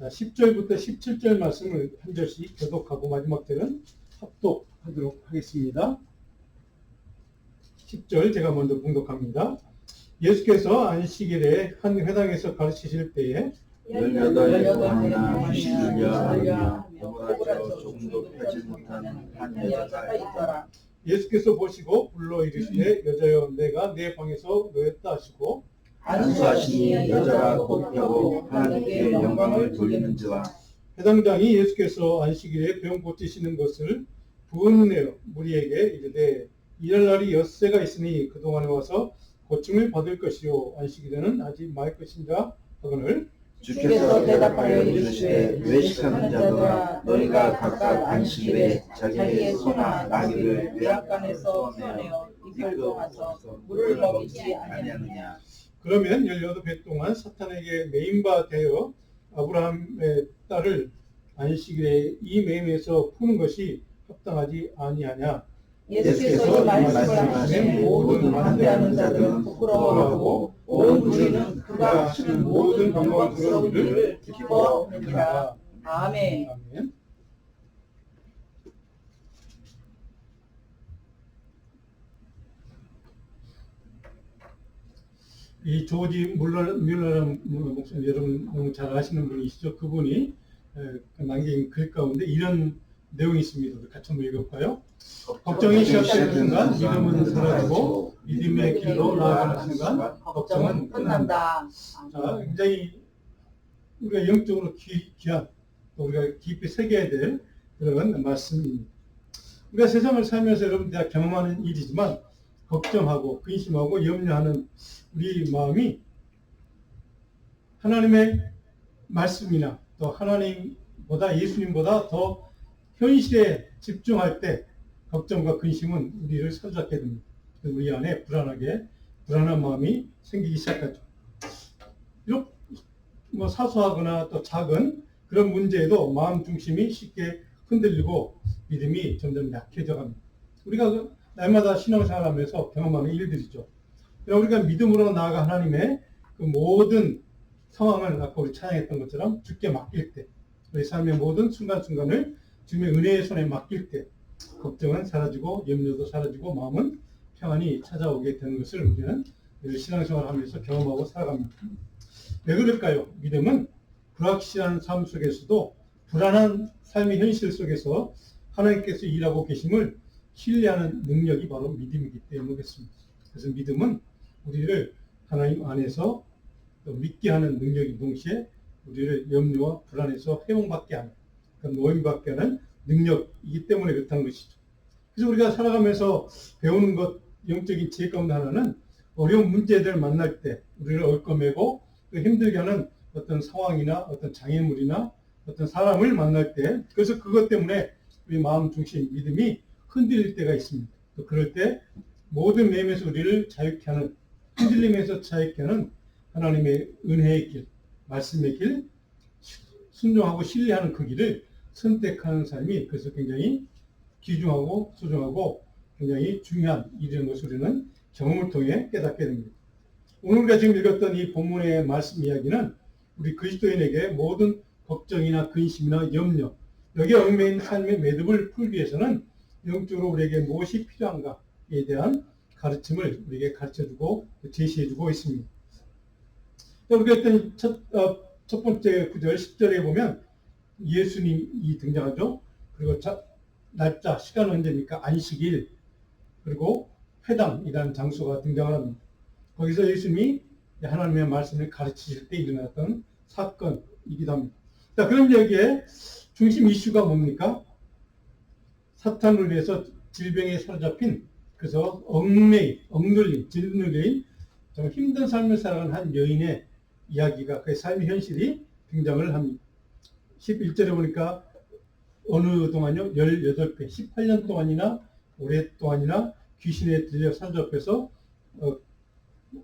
자, 10절부터 17절 말씀을 한 절씩 교독하고 마지막 절은 합독하도록 하겠습니다. 10절 제가 먼저 봉독합니다. 예수께서 안식일에 한 회당에서 가르치실 때에 열여덟 동안이나 휴식을 하며 오그라져 조금도 펴지 못하는 한 여자가 있더라. 예수께서 보시고 불러 이르시되 여자여 내가 내 방에서 놓였다 하시고 안수하시니 여자가 곧 펴고 하나님께 영광을 돌리는지와 해당장이 예수께서 안식일에 병 고치시는 것을 부은내어 무리에게 이르되 일할 날이 엿새가 있으니 그동안에 와서 고침을 받을 것이요. 안식일에는 하지 말 것인가? 하거늘 주께서 대답하여 이르시되 외식하는 자들아 너희가 각각 안식일에 자기의 소나 나귀를 외양간에서 태어내어 이끌고 와서 물을 먹이지 아니하느냐 그러면 18배 동안 사탄에게 매인바 되어 아브라함의 딸을 안식일에 이 매임에서 푸는 것이 합당하지 아니하냐 예수께서 이 말씀을 하시니 모든 반대하는 자들은 부끄러워하고 온 무리는 그가 하시는 모든 영광스러운 일을 기뻐하느니라. 아멘. 아멘. 이 조지 물러 뮬러라는 목사님 여러분 너무 잘 아시는 분이시죠. 그분이 에, 남긴 글 가운데 이런 내용이 있습니다. 같이 한번 읽어볼까요? 걱정이 시작되는 순간 믿음은 사라지고 믿음의 길로 나아가는 순간 걱정은 끝난다. 자, 굉장히 우리가 영적으로 귀, 귀한 또 우리가 깊이 새겨야 될 그런 말씀입니다. 우리가 세상을 살면서 여러분 다 경험하는 일이지만 걱정하고 근심하고 염려하는 우리 마음이 하나님의 말씀이나 또 하나님보다 예수님보다 더 현실에 집중할 때 걱정과 근심은 우리를 사로잡게 됩니다. 우리 안에 불안하게 불안한 마음이 생기기 시작하죠. 뭐 사소하거나 또 작은 그런 문제에도 마음 중심이 쉽게 흔들리고 믿음이 점점 약해져 갑니다. 우리가 그 날마다 신앙생활하면서 경험하는 일들이죠. 우리가 믿음으로 나아가 하나님의 그 모든 상황을 아까 우리 찬양했던 것처럼 주께 맡길 때, 우리 삶의 모든 순간순간을 주님의 은혜의 손에 맡길 때, 걱정은 사라지고 염려도 사라지고 마음은 평안이 찾아오게 되는 것을 우리는 늘 신앙생활하면서 경험하고 살아갑니다. 왜 그럴까요? 믿음은 불확실한 삶 속에서도 불안한 삶의 현실 속에서 하나님께서 일하고 계심을 신뢰하는 능력이 바로 믿음이기 때문이겠습니다. 그래서 믿음은 우리를 하나님 안에서 또 믿게 하는 능력인 동시에 우리를 염려와 불안에서 해몽받게 하는 그 노임받게 하는 능력이기 때문에 그렇다는 것이죠. 그래서 우리가 살아가면서 배우는 것 영적인 지혜 가운데 하나는 어려운 문제들 만날 때 우리를 얽어매고 그 힘들게 하는 어떤 상황이나 어떤 장애물이나 어떤 사람을 만날 때 그래서 그것 때문에 우리 마음 중심 믿음이 흔들릴 때가 있습니다. 또 그럴 때 모든 매임에서 우리를 자유케 하는 흔들림에서 자유케 하는 하나님의 은혜의 길, 말씀의 길, 순종하고 신뢰하는 그 길을 선택하는 삶이 그래서 굉장히 귀중하고 소중하고 굉장히 중요한 일이라는 것을 우리는 경험을 통해 깨닫게 됩니다. 오늘 우리가 지금 읽었던 이 본문의 말씀 이야기는 우리 그리스도인에게 모든 걱정이나 근심이나 염려, 여기에 얽매인 삶의 매듭을 풀기 위해서는 영적으로 우리에게 무엇이 필요한가에 대한 가르침을 우리에게 가르쳐주고 제시해주고 있습니다. 우리가 일단 첫, 어, 첫 번째 구절 10절에 보면 예수님이 등장하죠. 그리고 자, 날짜, 시간은 언제입니까? 안식일. 그리고 회당이라는 장소가 등장을 합니다. 거기서 예수님이 하나님의 말씀을 가르치실 때 일어났던 사건이기도 합니다. 자, 그럼 여기에 중심 이슈가 뭡니까? 사탄을 위해서 질병에 사로잡힌 그래서 얽매인, 억눌린, 짓눌린 좀 힘든 삶을 살아가는 한 여인의 이야기가 그의 삶의 현실이 등장을 합니다. 11절에 보니까 어느 동안요? 18배, 18년 동안이나 오랫동안이나 귀신에 들려 사로잡혀서 어,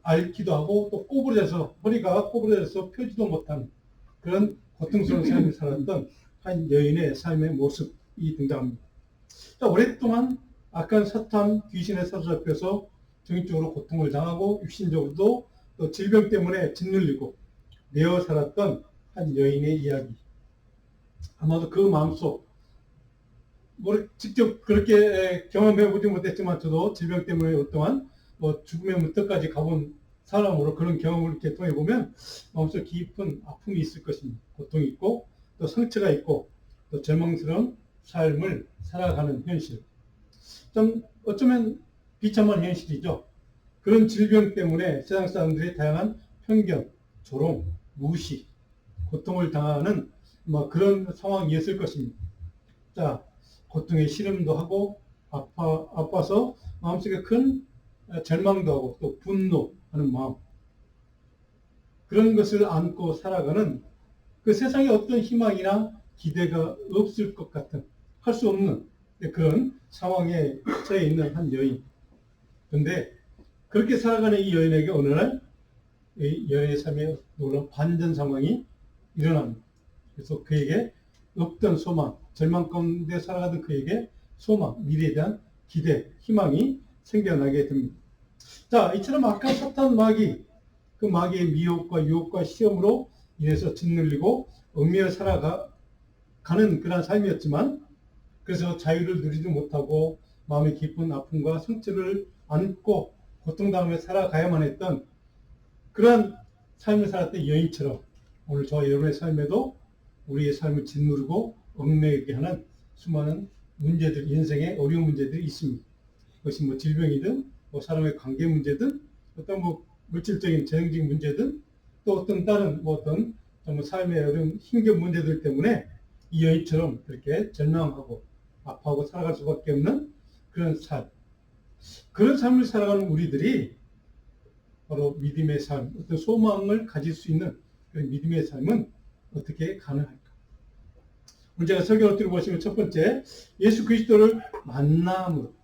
앓기도 하고 또 꼬부려져서 허리가 꼬부려져서 펴지도 못하는 그런 고통스러운 삶을 살았던 한 여인의 삶의 모습이 등장합니다. 자, 오랫동안 악한 사탄 귀신에 사로잡혀서 정신적으로 고통을 당하고 육신적으로도 또 질병 때문에 짓눌리고 내어 살았던 한 여인의 이야기 아마도 그 마음속 뭐 직접 그렇게 경험해 보지 못했지만 저도 질병 때문에 오랫동안 뭐 죽음의 문턱까지 가본 사람으로 그런 경험을 이렇게 통해 보면 마음속 깊은 아픔이 있을 것입니다. 고통이 있고 또 상처가 있고 또 절망스러운 삶을 살아가는 현실. 좀 어쩌면 비참한 현실이죠. 그런 질병 때문에 세상 사람들의 다양한 편견, 조롱, 무시, 고통을 당하는 뭐 그런 상황이었을 것입니다. 자, 고통에 시름도 하고 아파 아파서 마음속에 큰 절망도 하고 또 분노하는 마음 그런 것을 안고 살아가는 그 세상에 어떤 희망이나 기대가 없을 것 같은 할 수 없는 그런 상황에 처해 있는 한 여인. 그런데 그렇게 살아가는 이 여인에게 어느 날이 여인의 삶에 놀라운 반전 상황이 일어납니다. 그래서 그에게 없던 소망, 절망 가운데 살아가던 그에게 소망, 미래에 대한 기대, 희망이 생겨나게 됩니다. 자, 이처럼 아까 사탄 마귀, 그 마귀의 미혹과 유혹과 시험으로 인해서 짓눌리고 얽매여 살아가는 그런 삶이었지만 그래서 자유를 누리지 못하고 마음의 깊은 아픔과 상처를 안고 고통당하며 살아가야만 했던 그러한 삶을 살았던 여인처럼 오늘 저와 여러분의 삶에도 우리의 삶을 짓누르고 얽매이게 하는 수많은 문제들, 인생의 어려운 문제들이 있습니다. 그것이 뭐 질병이든, 뭐 사람의 관계 문제든, 어떤 뭐 물질적인 재정적인 문제든, 또 어떤 다른 뭐 어떤 정말 삶의 어려운 힘겨운 문제들 때문에 이 여인처럼 그렇게 절망하고 아파하고 살아갈 수밖에 없는 그런 삶. 그런 삶을 살아가는 우리들이 바로 믿음의 삶, 어떤 소망을 가질 수 있는 그런 믿음의 삶은 어떻게 가능할까? 오늘 제가 설교를 들어보시면 첫 번째, 예수 그리스도를 만남으로,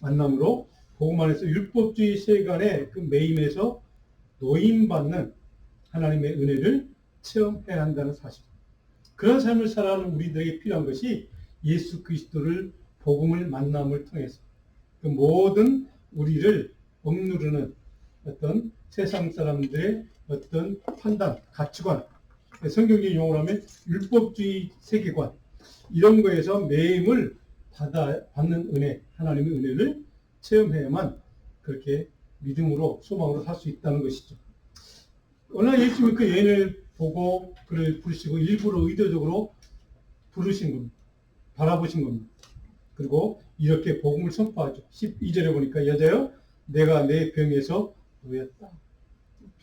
만남으로 복음 안에서 율법주의 세간의 그 매임에서 노임받는 하나님의 은혜를 체험해야 한다는 사실. 그런 삶을 살아가는 우리들에게 필요한 것이 예수 그리스도를 복음을 만남을 통해서 그 모든 우리를 억누르는 어떤 세상 사람들의 어떤 판단, 가치관, 성경적인 용어로 하면 율법주의 세계관 이런 거에서 매임을 받아 받는 은혜, 하나님의 은혜를 체험해야만 그렇게 믿음으로 소망으로 살 수 있다는 것이죠. 오늘 예수님이 그 여인을 보고 그를 부르시고 일부러 의도적으로 부르신 겁니다. 바라보신 겁니다. 그리고 이렇게 복음을 선포하죠. 12절에 보니까 여자여 내가 내 병에서 놓였다.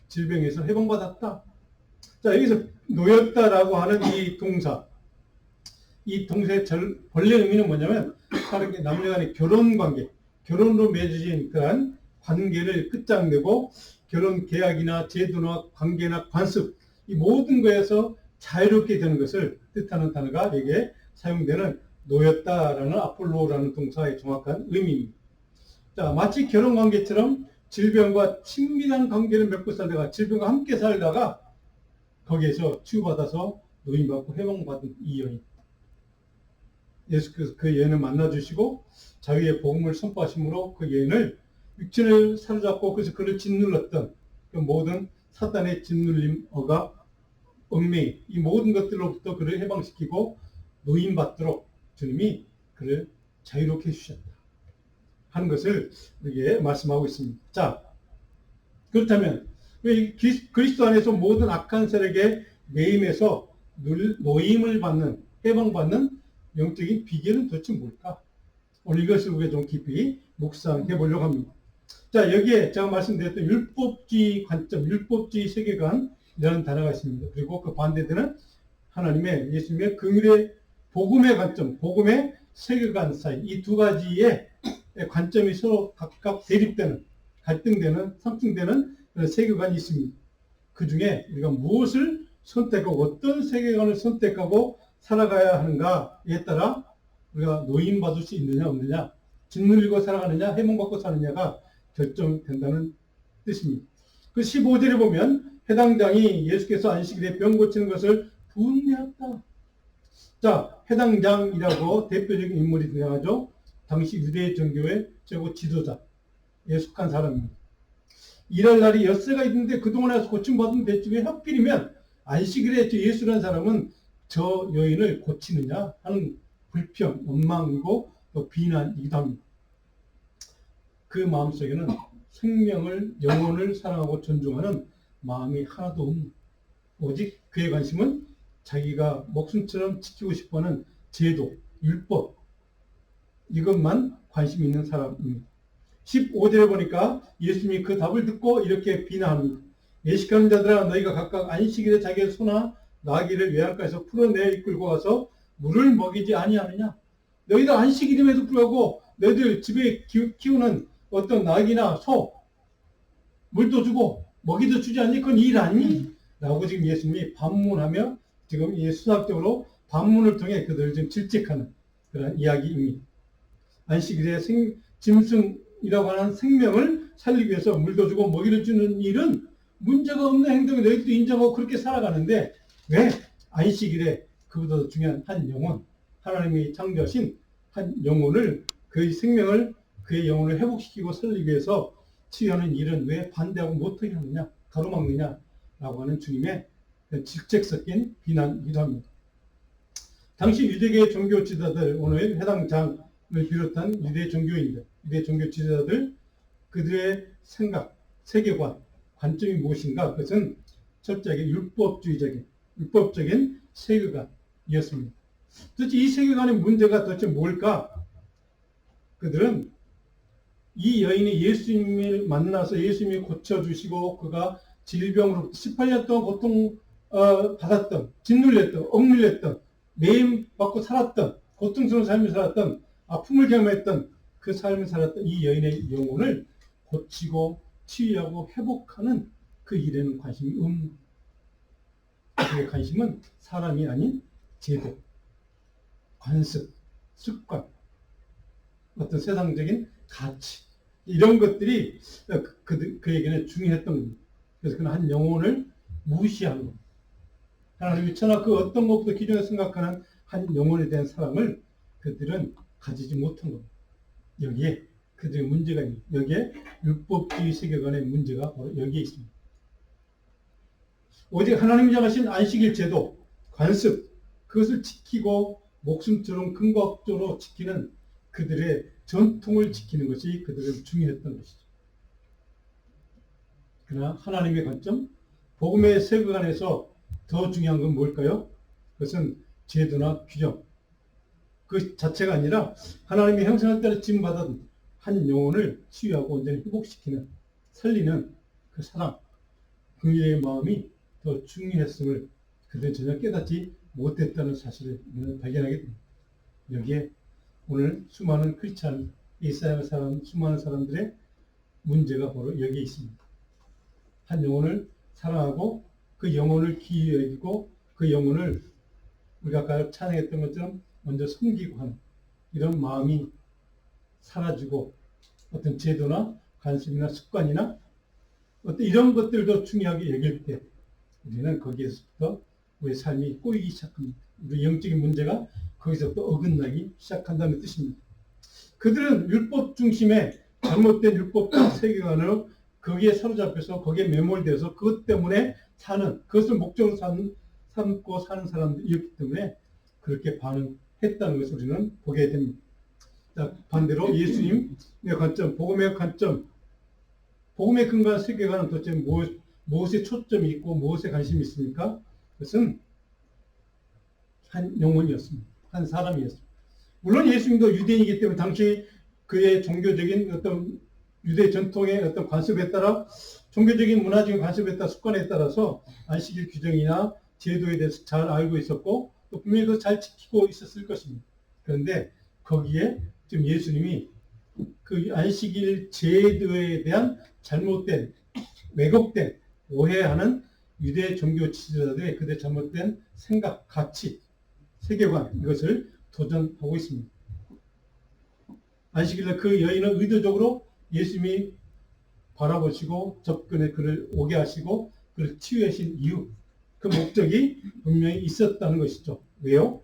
질병에서 해방받았다. 자, 여기서 놓였다라고 하는 이 동사. 이 동사의 절, 본래 의미는 뭐냐면, 다른 게 남녀 간의 결혼 관계, 결혼으로 맺어진 그러한 관계를 끝장내고, 결혼 계약이나 제도나 관계나 관습, 이 모든 거에서 자유롭게 되는 것을 뜻하는 단어가 여기에 사용되는 놓였다라는 아폴로라는 동사의 정확한 의미입니다. 자, 마치 결혼 관계처럼 질병과 친밀한 관계를 맺고 살다가 질병과 함께 살다가 거기에서 치유받아서 노인받고 해방받은 이 여인. 예수께서 그 여인을 만나주시고 자유의 복음을 선포하심으로 그 여인을 육신을 사로잡고 그래서 그를 짓눌렀던 그 모든 사단의 짓눌림 어가 얽매이 이 모든 것들로부터 그를 해방시키고 노인받도록 주님이 그를 자유롭게 해주셨다. 하는 것을 우리에게 말씀하고 있습니다. 자, 그렇다면 왜 그리스도 안에서 모든 악한 세력의 매임에서 노임을 받는 해방받는 영적인 비결은 도대체 뭘까? 오늘 이것을 우리가 좀 깊이 묵상해 보려고 합니다. 자, 여기에 제가 말씀드렸던 율법주의 관점, 율법주의 세계관이라는 단어가 있습니다. 그리고 그 반대되는 하나님의 예수님의 긍휼의 복음의 관점, 복음의 세계관 사이 이 두 가지의 관점이 서로 각각 대립되는 갈등되는 상충되는 세계관이 있습니다. 그 중에 우리가 무엇을 선택하고 어떤 세계관을 선택하고 살아가야 하는가에 따라 우리가 노인받을 수 있느냐 없느냐 짓눌리고 살아가느냐 해몽받고 사느냐가 결정된다는 뜻입니다. 그 15절에 보면 해당 장이 예수께서 안식일에 병 고치는 것을 분내었다. 자, 해당 장이라고 대표적인 인물이 등장하죠. 당시 유대 종교의 최고 지도자, 예속한 사람입니다. 일할 날이 엿새가 있는데 그동안 해서 고침받은 대중에 하필이면 안식일에 예수라는 사람은 저 여인을 고치느냐 하는 불평, 원망이고 또 비난이기도 합니다. 그 마음속에는 생명을, 영혼을 사랑하고 존중하는 마음이 하나도 없는 오직 그의 관심은 자기가 목숨처럼 지키고 싶어하는 제도, 율법 이것만 관심 있는 사람입니다. 15절에 보니까 예수님이 그 답을 듣고 이렇게 비난합니다. 예식하는 자들아 너희가 각각 안식일에 자기의 소나 나귀를 외양가에서 풀어내 이끌고 와서 물을 먹이지 아니하느냐? 너희들 안식일임에도 불구하고 너희들 집에 키- 키우는 어떤 나귀나 소 물도 주고 먹이도 주지 않니? 그건 일 아니니? 라고 지금 예수님이 반문하며 지금 이 수학적으로 반문을 통해 그들을 지금 질책하는 그런 이야기입니다. 안식일에 생, 짐승이라고 하는 생명을 살리기 위해서 물도 주고 먹이를 주는 일은 문제가 없는 행동을 너희들도 인정하고 그렇게 살아가는데 왜 안식일에 그보다 중요한 한 영혼, 하나님이 창조하신 한 영혼을 그의 생명을 그의 영혼을 회복시키고 살리기 위해서 치유하는 일은 왜 반대하고 못하게 하느냐, 가로막느냐라고 하는 주님의 질책 섞인 비난이기도 합니다. 당시 유대계 종교 지도자들 오늘 해당 장을 비롯한 유대 종교인들, 유대 종교 지도자들 그들의 생각, 세계관, 관점이 무엇인가? 그것은 철저하게 율법주의적인, 율법적인 세계관이었습니다. 도대체 이 세계관의 문제가 도대체 뭘까? 그들은 이 여인이 예수님을 만나서 예수님이 고쳐주시고 그가 질병으로 18년 동안 고통 어, 받았던, 짓눌렸던, 억눌렸던, 매임 받고 살았던, 고통스러운 삶을 살았던, 아픔을 경험했던 그 삶을 살았던 이 여인의 영혼을 고치고 치유하고 회복하는 그 일에는 관심이 없는 그의 관심은 사람이 아닌 제도, 관습, 습관, 어떤 세상적인 가치 이런 것들이 그, 그, 그에게는 중요했던 겁니다. 그래서 그는 한 영혼을 무시하는 겁니다. 하나님이 천하 그 어떤 것보다 기존에 생각하는 한 영혼에 대한 사랑을 그들은 가지지 못한 겁니다. 여기에 그들의 문제가 있습니다. 여기에 율법주의 세계관의 문제가 여기에 있습니다. 오직 하나님이 정하신 안식일 제도, 관습, 그것을 지키고 목숨처럼 근거적으로 지키는 그들의 전통을 지키는 것이 그들은 중요했던 것이죠. 그러나 하나님의 관점, 복음의 세계관에서 더 중요한 건 뭘까요? 그것은 제도나 규정. 그 자체가 아니라 하나님의 형상을 따라 지음받은 한 영혼을 치유하고 온전히 회복시키는, 살리는 그 사랑, 그 일의 마음이 더 중요했음을 그들은 전혀 깨닫지 못했다는 사실을 우리는 발견하게 됩니다. 여기에 오늘 수많은 크리스찬, 이스라엘 사람, 수많은 사람들의 문제가 바로 여기에 있습니다. 한 영혼을 사랑하고 그 영혼을 귀히 여기고 그 영혼을 우리가 아까 찬양했던 것처럼 먼저 섬기고 하는 이런 마음이 사라지고 어떤 제도나 관심이나 습관이나 어떤 이런 것들도 중요하게 여길 때 우리는 거기에서부터 우리 삶이 꼬이기 시작합니다. 우리 영적인 문제가 거기서부터 어긋나기 시작한다는 뜻입니다. 그들은 율법 중심의 잘못된 율법적 세계관으로 거기에 사로잡혀서 거기에 매몰돼서 그것 때문에 사는 그것을 목적으로 사는, 삼고 사는 사람들이었기 때문에 그렇게 반응했다는 것을 우리는 보게 됩니다. 자, 반대로 예수님의 관점, 복음의 관점, 복음의 근간 세계관은 도대체 무엇, 무엇에 초점이 있고 무엇에 관심이 있습니까? 그것은 한 영혼이었습니다. 한 사람이었습니다. 물론 예수님도 유대인이기 때문에 당시 그의 종교적인 어떤 유대 전통의 어떤 관습에 따라 종교적인 문화적인 관습에 따라 습관에 따라서 안식일 규정이나 제도에 대해서 잘 알고 있었고 또 분명히 그잘 지키고 있었을 것입니다. 그런데 거기에 지금 예수님이 그 안식일 제도에 대한 잘못된 왜곡된 오해하는 유대 종교 지도자들의 그들의 잘못된 생각, 가치, 세계관 이것을 도전하고 있습니다. 안식일날 그 여인은 의도적으로 예수님이 바라보시고 접근에 그를 오게 하시고 그를 치유하신 이유 그 목적이 분명히 있었다는 것이죠. 왜요?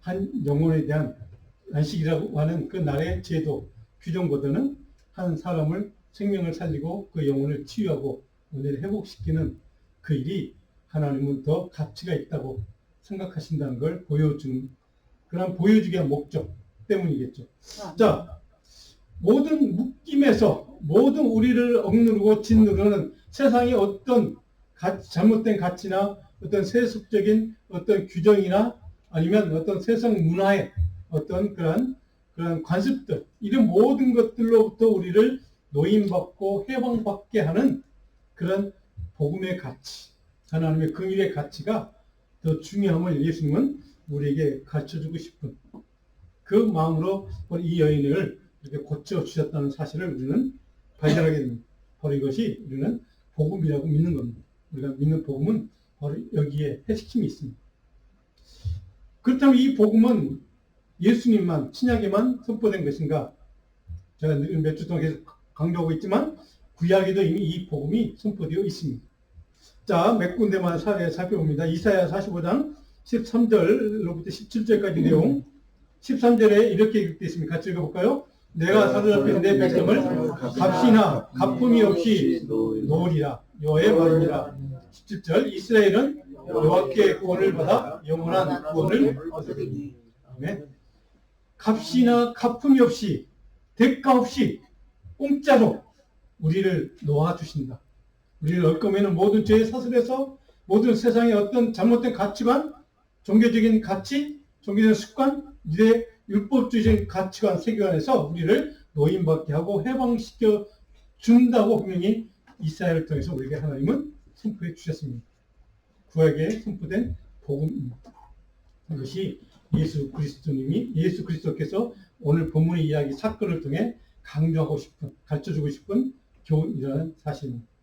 한 영혼에 대한 안식이라고 하는 그 날의 제도 규정보다는 한 사람을 생명을 살리고 그 영혼을 치유하고 오늘 회복시키는 그 일이 하나님은 더 가치가 있다고 생각하신다는 걸 보여주는 그런 보여주기 위한 목적 때문이겠죠. 자, 모든 묶임에서 모든 우리를 억누르고 짓누르는 세상의 어떤 가- 잘못된 가치나 어떤 세속적인 어떤 규정이나 아니면 어떤 세상 문화의 어떤 그런 그런 관습들 이런 모든 것들로부터 우리를 노임받고 해방받게 하는 그런 복음의 가치 하나님의 긍휼의 가치가 더 중요함을 예수님은 우리에게 가르쳐주고 싶은 그 마음으로 이 여인을 이렇게 고쳐 주셨다는 사실을 우리는 발견하게 됩니다. 바로 이것이 우리는 복음이라고 믿는 겁니다. 우리가 믿는 복음은 바로 여기에 핵심이 있습니다. 그렇다면 이 복음은 예수님만 신약에만 선포된 것인가? 제가 몇 주 동안 계속 강조하고 있지만 구약에도 이미 이 복음이 선포되어 있습니다. 자, 몇 군데만 살펴봅니다. 이사야 45장 13절로부터 17절까지 내용. 13절에 이렇게 기록되어 있습니다. 같이 읽어볼까요? 내가 사로잡힌 내 백성을 값이나 가품이 없이 놓으리라. 여호의 말이니라. 17절 이스라엘은 여호와께 구원을 받아 영원한 구원을 얻으리니. 아멘. 값이나 가품이 없이 대가 없이 공짜로 우리를 놓아주신다. 우리를 얼거매는 모든 죄의 사슬에서 모든 세상의 어떤 잘못된 가치관, 종교적인 가치, 종교적인 습관, 이의 율법주의적인 가치관, 세계관에서 우리를 노임받게 하고 해방시켜 준다고 분명히 이스라엘을 통해서 우리에게 하나님은 선포해 주셨습니다. 구약에 선포된 복음입니다. 이것이 예수 그리스도님이 예수 그리스도께서 오늘 본문의 이야기 사건을 통해 강조하고 싶은 가르쳐주고 싶은 교훈이라는 사실입니다.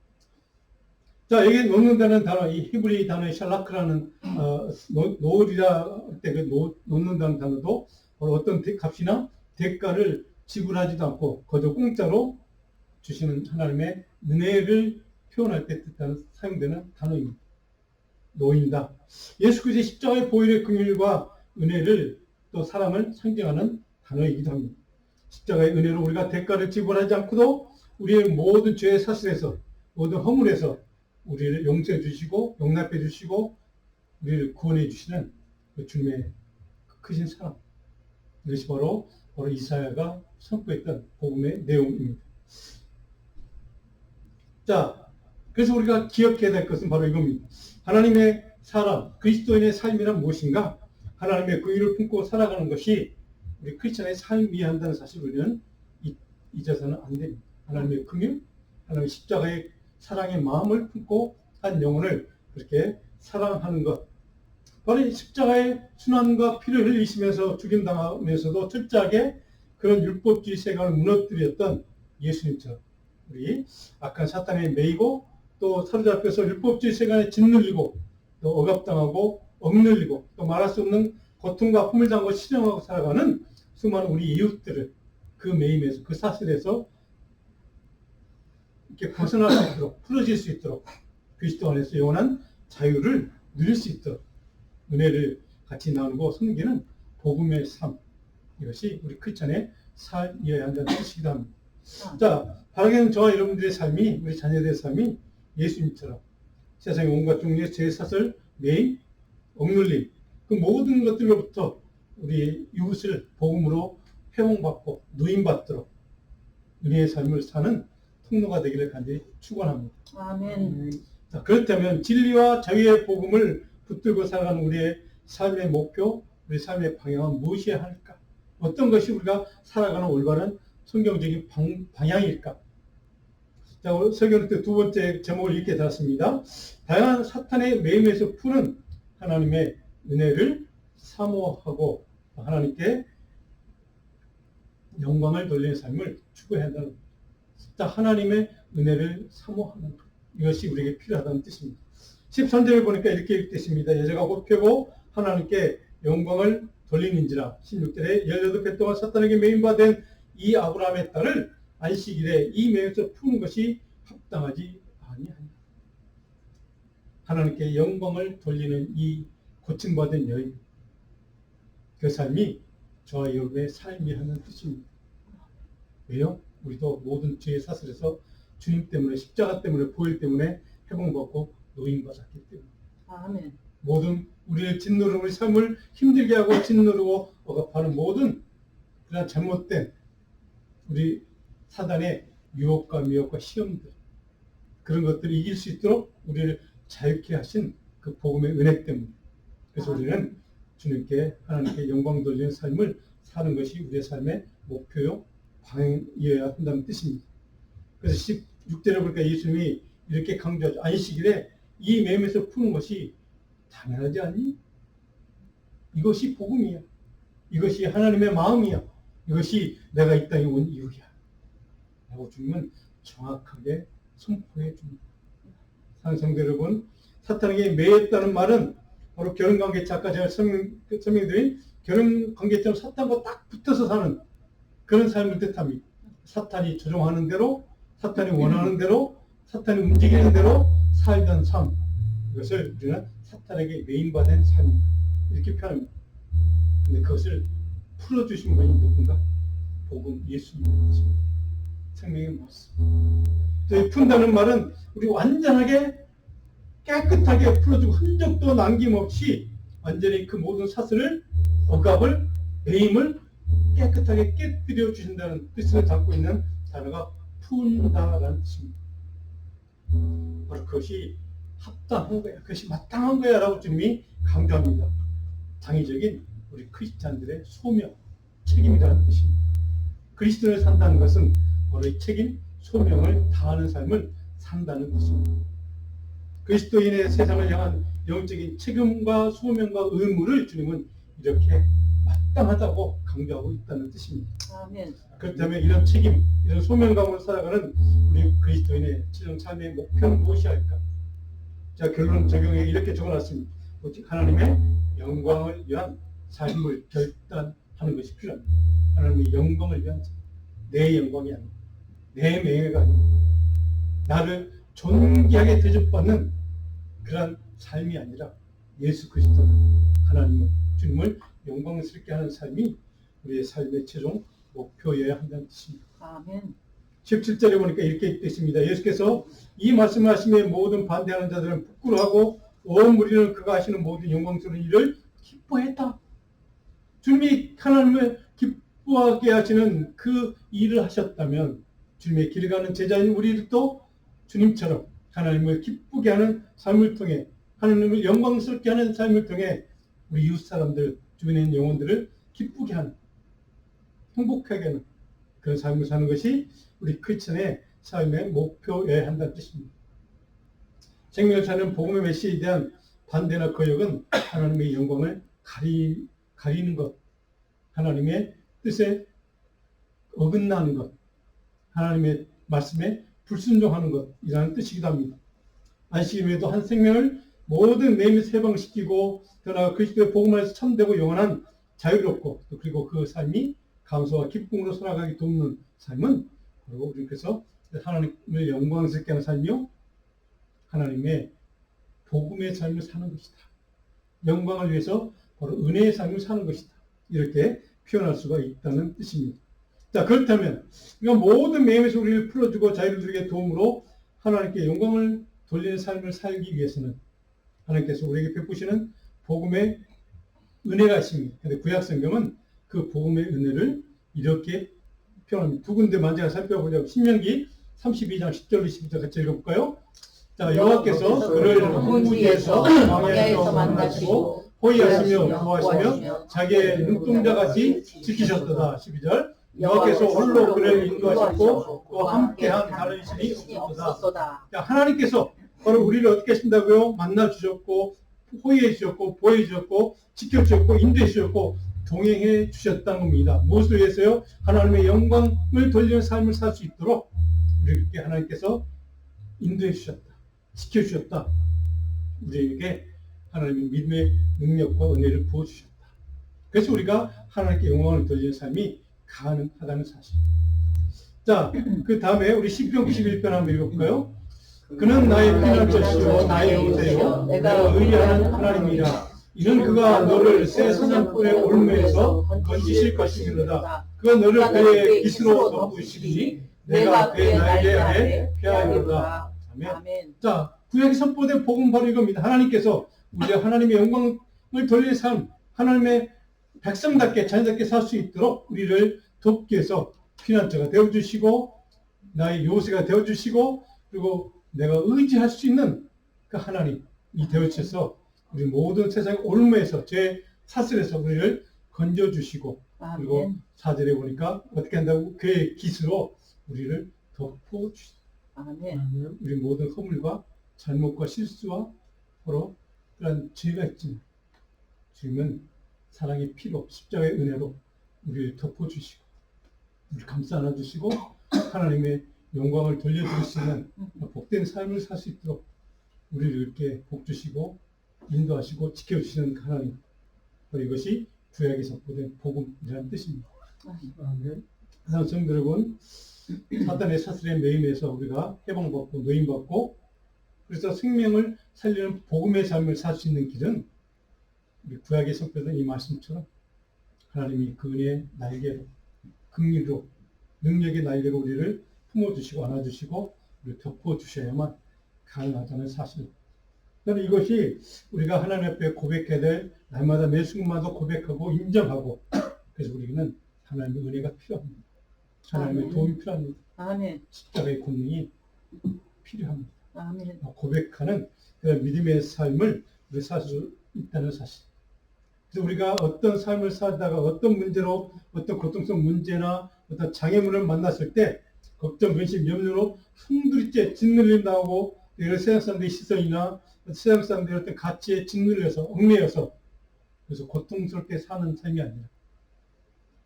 자 여기 놓는다는 단어 이 히브리 단어의 샬라크라는 어, 놓- 놓으리라 할때 그 놓는다는 단어도 어떤 대- 값이나 대가를 지불하지도 않고 거저 공짜로 주시는 하나님의 은혜를 표현할 때 뜻하는 사용되는 단어입니다. 놓인다. 예수 그리스도의 십자가의 보혈의 긍휼과 은혜를 또 사랑을 상징하는 단어이기도 합니다. 십자가의 은혜로 우리가 대가를 지불하지 않고도 우리의 모든 죄의 사슬에서 모든 허물에서 우리를 용서해 주시고 용납해 주시고 우리를 구원해 주시는 그 주님의 그 크신 사랑 이것이 바로 바로 이사야가 선포했던 복음의 내용입니다. 자, 그래서 우리가 기억해야 될 것은 바로 이겁니다. 하나님의 사람, 그리스도인의 삶이란 무엇인가? 하나님의 긍휼을 품고 살아가는 것이 우리 크리스천의 삶이어야 한다는 사실을 우리는 잊- 잊어서는 안 됩니다. 하나님의 긍휼, 하나님의 십자가의 사랑의 마음을 품고 한 영혼을 그렇게 사랑하는 것. 바로 이 십자가의 순환과 피를 흘리시면서 죽임당하면서도 철저하게 그런 율법주의 세상을 무너뜨렸던 예수님처럼 우리 악한 사탄에 매이고 또 사로잡혀서 율법주의 세상에 짓눌리고 또 억압당하고 억눌리고 또 말할 수 없는 고통과 아픔을 당하고 실령하고 살아가는 수많은 우리 이웃들을 그 매임에서 그 사슬에서 이렇게 벗어날 수 있도록 풀어질 수 있도록 그리스도 안에서 영원한 자유를 누릴 수 있도록 은혜를 같이 나누고 섬기는 복음의 삶 이것이 우리 크리스천의 삶이어야 한다는 뜻이기도 합니다. 자, 바라기는 저와 여러분들의 삶이 우리 자녀들의 삶이 예수님처럼 세상의 온갖 종류의 죄 사슬, 매임, 억눌림 그 모든 것들로부터 우리 이웃을 복음으로 회복받고 누임받도록 은혜의 삶을 사는 통로가 되기를 간절히 축원합니다. 아멘. 자, 그렇다면 진리와 자유의 복음을 붙들고 살아가는 우리의 삶의 목표, 우리 삶의 방향은 무엇이어야 할까? 어떤 것이 우리가 살아가는 올바른 성경적인 방, 방향일까? 자, 오늘 설교를 때두 번째 제목을 이렇게 달았습니다. 다양한 사탄의 매임에서 푸는 하나님의 은혜를 사모하고 하나님께 영광을 돌리는 삶을 추구해야 한다는 자, 하나님의 은혜를 사모하는 것. 이것이 우리에게 필요하다는 뜻입니다. 13절에 보니까 이렇게 읽겠습니다. 여자가 곧 펴고 하나님께 영광을 돌리는지라 16절에 18배 동안 사탄에게 매임받은 이 아브라함의 딸을 안식일에 이 매에서 푸는 것이 합당하지 아니하냐. 하나님께 영광을 돌리는 이 고침받은 여인 그 삶이 저와 여러분의 삶이라는 뜻입니다. 왜요? 우리도 모든 죄의 사슬에서 주님 때문에 십자가 때문에 보혈 때문에 회복받고 노인받았기 때문에 아멘. 모든 우리의 짓누르고 우리 삶을 힘들게 하고 짓누르고 억압하는 모든 그런 잘못된 우리 사단의 유혹과 미혹과 시험들 그런 것들을 이길 수 있도록 우리를 자유케 하신 그 복음의 은혜 때문에. 그래서 우리는 주님께 하나님께 영광 돌리는 삶을 사는 것이 우리의 삶의 목표요 방향이어야 한다는 뜻입니다. 그래서 16절에 보니까 예수님이 이렇게 강조하죠. 안식일에 이 매임에서 푸는 것이 당연하지 않니? 이것이 복음이야. 이것이 하나님의 마음이야. 이것이 내가 이 땅에 온 이유야. 라고 주님은 정확하게 선포해 줍니다. 상성대 여러분, 사탄에게 매였다는 말은 바로 결혼관계자 아까 제가 설명, 설명드린 결혼관계점 사탄과 딱 붙어서 사는 그런 삶을 뜻합니다. 사탄이 조종하는 대로, 사탄이 원하는 대로, 사탄이 움직이는 대로 살던 삶. 이것을 우리는 사탄에게 메인받은 삶이다. 이렇게 표현합니다. 근데 그것을 풀어주신 분이 누군가? 복음 예수님이십니다. 생명의. 저희 푼다는 말은 우리 완전하게 깨끗하게 풀어주고 흔적도 남김없이 완전히 그 모든 사슬을 억압을 매임을 깨끗하게 깨뜨려 주신다는 뜻을 갖고 있는 단어가 푼다라는 뜻입니다. 바로 그것이 합당한 거야. 그것이 마땅한 거야. 라고 주님이 강조합니다. 장의적인 우리 크리스찬들의 소명, 책임이라는 뜻입니다. 그리스도를 산다는 것은 이 책임, 소명을 다하는 삶을 산다는 뜻입니다. 그리스도인의 세상을 향한 영적인 책임과 소명과 의무를 주님은 이렇게 마땅하다고 강조하고 있다는 뜻입니다. 아멘. 그렇다면 이런 책임, 이런 소명감으로 살아가는 우리 그리스도인의 최종 삶의 목표는 무엇이 할까? 자, 결론 적용에 이렇게 적어놨습니다. 오직 하나님의 영광을 위한 삶을 결단하는 것이 필요합니다. 하나님의 영광을 위한 삶. 내 영광이 아니고, 내 명예가 아니고, 나를 존귀하게 대접받는 그런 삶이 아니라 예수 그리스도를, 하나님을, 주님을 영광스럽게 하는 삶이 우리의 삶의 최종 목표여야 한다는 뜻입니다. 아멘. 17절에 보니까 이렇게 있습니다. 예수께서 이 말씀을 하심에 모든 반대하는 자들은 부끄러워하고 온 무리는 그가 하시는 모든 영광스러운 일을 기뻐했다. 주님이 하나님을 기뻐하게 하시는 그 일을 하셨다면 주님의 길 가는 제자인 우리들도 주님처럼 하나님을 기쁘게 하는 삶을 통해 하나님을 영광스럽게 하는 삶을 통해 우리 이웃 사람들 주변에 있는 영혼들을 기쁘게 하는 행복하게 하는 그런 삶을 사는 것이 우리 크리스천의 삶의 목표여야 한다는 뜻입니다. 생명을 사는 복음의 메시지에 대한 반대나 거역은 하나님의 영광을 가리, 가리는 것, 하나님의 뜻에 어긋나는 것, 하나님의 말씀에 불순종하는 것이라는 뜻이기도 합니다. 안식일에도 한 생명을 모든 매임에서 해방시키고 더 나아가 그리스도의 복음 안에서 참되고 영원한 자유롭고 또 그리고 그 삶이 감사와 기쁨으로 살아가기 돕는 삶은 바로 우리께서 하나님을 영광스럽게 하는 삶이요 하나님의 복음의 삶을 사는 것이다. 영광을 위해서 바로 은혜의 삶을 사는 것이다. 이렇게 표현할 수가 있다는 뜻입니다. 자 그렇다면 이건 모든 매임에서 우리를 풀어주고 자유를 누리게 도움으로 하나님께 영광을 돌리는 삶을 살기 위해서는 하나님께서 우리에게 베푸시는 복음의 은혜가 있습니다. 근데 구약 성경은 그 복음의 은혜를 이렇게 표현합니다. 두 군데만 제가 살펴보자고 신명기 32장 10절 22절 같이 읽어볼까요? 자 여호와께서 그를 홍무지에서 광야에서 만나시고 호위하시며 구하시며 자기의 눈동자같이 지키셨도다 12절 여호와께서 홀로 그를 인도하셨고 또 함께한 다른 신이 없었도다. 자, 하나님께서 바로 우리를 어떻게 하신다고요? 만나 주셨고, 호의해 주셨고, 보여 주셨고, 지켜 주셨고, 인도해 주셨고, 동행해 주셨다는 겁니다. 무엇을 위해서요? 하나님의 영광을 돌리는 삶을 살 수 있도록 우리에게 하나님께서 인도해 주셨다. 지켜 주셨다. 우리에게 하나님의 믿음의 능력과 은혜를 부어 주셨다. 그래서 우리가 하나님께 영광을 돌리는 삶이 가능하다는 사실. 자, 그 다음에 우리 10편 91편 한번 읽어볼까요? 그는 나의 피난처시요 나의 요새요. 내가 의리하는 하나님이라. 이는 그가 너를 새 사냥꾼의 올무에서 건지실 것이니로다. 그가 너를 그의 깃으로 덮으시니 내가 그의 날개 아래 피하리로다. 아멘. 자 구약에 선포된 복음 바로 이겁니다. 하나님께서 우리 하나님의 영광을 돌릴 삶, 하나님의 백성답게 자녀답게 살 수 있도록 우리를 돕기 위해서 피난처가 되어주시고 나의 요새가 되어주시고 그리고 내가 의지할 수 있는 그 하나님이 되어주셔서 우리 모든 세상 올무에서 죄 사슬에서 우리를 건져주시고 그리고 아멘. 사절에 보니까 어떻게 한다고 그의 기스로 우리를 덮어주시 아멘. 우리 모든 허물과 잘못과 실수와 서로 그런 죄가 있지만 주님은 사랑의 피로 십자가의 은혜로 우리를 덮어주시고 우리를 감싸 안아주시고 하나님의 영광을 돌려드릴 수 있는 복된 삶을 살 수 있도록 우리를 이렇게 복주시고 인도하시고 지켜주시는 하나님 바로 이것이 구약에 선포된 복음이라는 뜻입니다. 그래서 성도 여러분 사단의 사슬에 매임해서 우리가 해방받고 노임받고 그래서 생명을 살리는 복음의 삶을 살 수 있는 길은 우리 구약에 선포된 이 말씀처럼 하나님이 그 은혜의 날개로 긍휼로 능력의 날개로 우리를 품어주시고 안아주시고 우리를 덮어주셔야만 가능하다는 사실 저는 이것이 우리가 하나님 앞에 고백해야 될 날마다 매 순간마다 고백하고 인정하고 그래서 우리는 하나님의 은혜가 필요합니다. 하나님의 아멘. 도움이 필요합니다. 아멘. 십자가의 권능이 필요합니다. 아멘. 고백하는 그런 믿음의 삶을 우리 살수 있다는 사실. 그래서 우리가 어떤 삶을 살다가 어떤 문제로 어떤 고통성 문제나 어떤 장애물을 만났을 때 걱정, 근심, 염려로 숨들이째 짓눌림 나오고 이런 세상 사람들의 시선이나 세상 사람들의 어떤 가치에 짓눌려서 얽매여서 그래서 고통스럽게 사는 삶이 아니라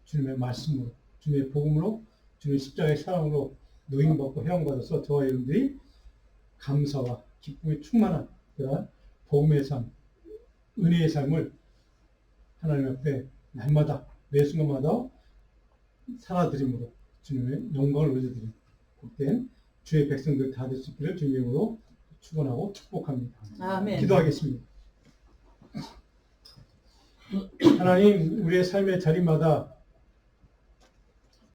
주님의 말씀으로 주님의 복음으로 주님의 십자가의 사랑으로 노임받고 해방받아서 저와 여러분들이 감사와 기쁨에 충만한 그런 복음의 삶, 은혜의 삶을 하나님 앞에 날마다 매 순간마다 살아드림으로 주님의 영광을 올려드리는 복된 주의 백성들 다 될 수 있기를 주님의 이름으로 축원하고 축복합니다. 아멘. 기도하겠습니다. 하나님, 우리의 삶의 자리마다